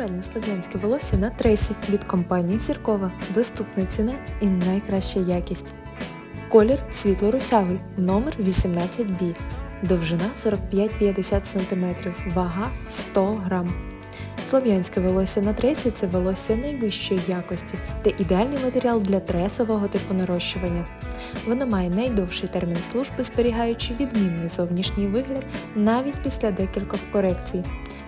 Натуральне слов'янське волосся на тресі від компанії Зіркова. Доступна ціна і найкраща якість. Колір світло-русявий, номер 18B. Довжина 45-50 см, вага 100 грам. Слов'янське волосся на тресі це волосся найвищої якості та ідеальний матеріал для тресового типу нарощування. Воно має найдовший термін служби, зберігаючи відмінний зовнішній вигляд навіть після декількох корекцій.